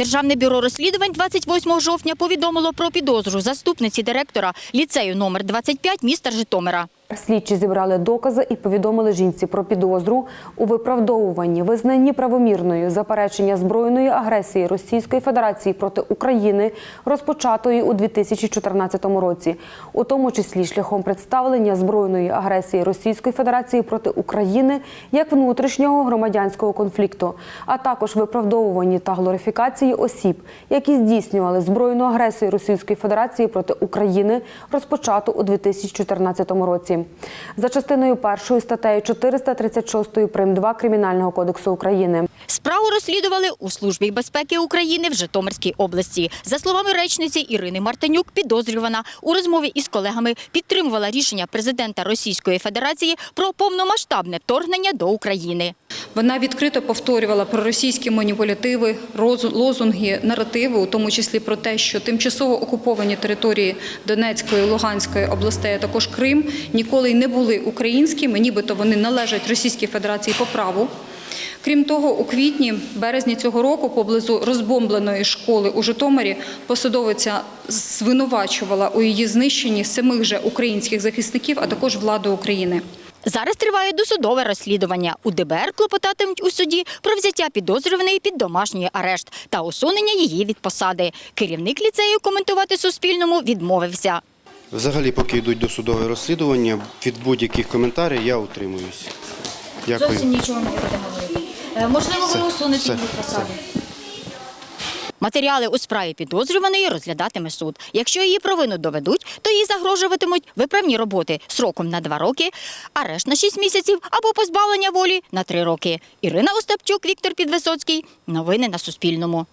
Державне бюро розслідувань 28 жовтня повідомило про підозру заступниці директора ліцею номер 25 міста Житомира. Слідчі зібрали докази і повідомили жінці про підозру у виправдовуванні, визнанні правомірною заперечення збройної агресії Російської Федерації проти України, розпочатої у 2014 році, у тому числі шляхом представлення збройної агресії Російської Федерації проти України як внутрішнього громадянського конфлікту, а також виправдовуванні та глорифікації осіб, які здійснювали збройну агресію Російської Федерації проти України, розпочату у 2014 році. За частиною першої статтею 436 прим. 2 Кримінального кодексу України. Справу розслідували у Службі безпеки України в Житомирській області. За словами речниці Ірини Мартинюк, підозрювана у розмові із колегами підтримувала рішення президента Російської Федерації про повномасштабне вторгнення до України. Вона відкрито повторювала проросійські маніпулятиви, лозунги, наративи, у тому числі про те, що тимчасово окуповані території Донецької, Луганської областей, а також Крим ніколи й не були українськими, нібито вони належать Російській Федерації по праву. Крім того, у квітні, березні цього року, поблизу розбомбленої школи у Житомирі, посадовиця звинувачувала у її знищенні самих же українських захисників, а також владу України. Зараз триває досудове розслідування. У ДБР клопотатимуть у суді про взяття підозрюваної під домашній арешт та усунення її від посади. Керівник ліцею коментувати Суспільному відмовився. Взагалі, поки йдуть досудові розслідування, від будь-яких коментарів я утримуюсь. Дякую. нічого не буде. Можливо, ви усунете її від. Матеріали у справі підозрюваної розглядатиме суд. Якщо її провину доведуть, то їй загрожуватимуть виправні роботи сроком на два роки, арешт на шість місяців або позбавлення волі на три роки. Ірина Остапчук, Віктор Підвисоцький. Новини на Суспільному.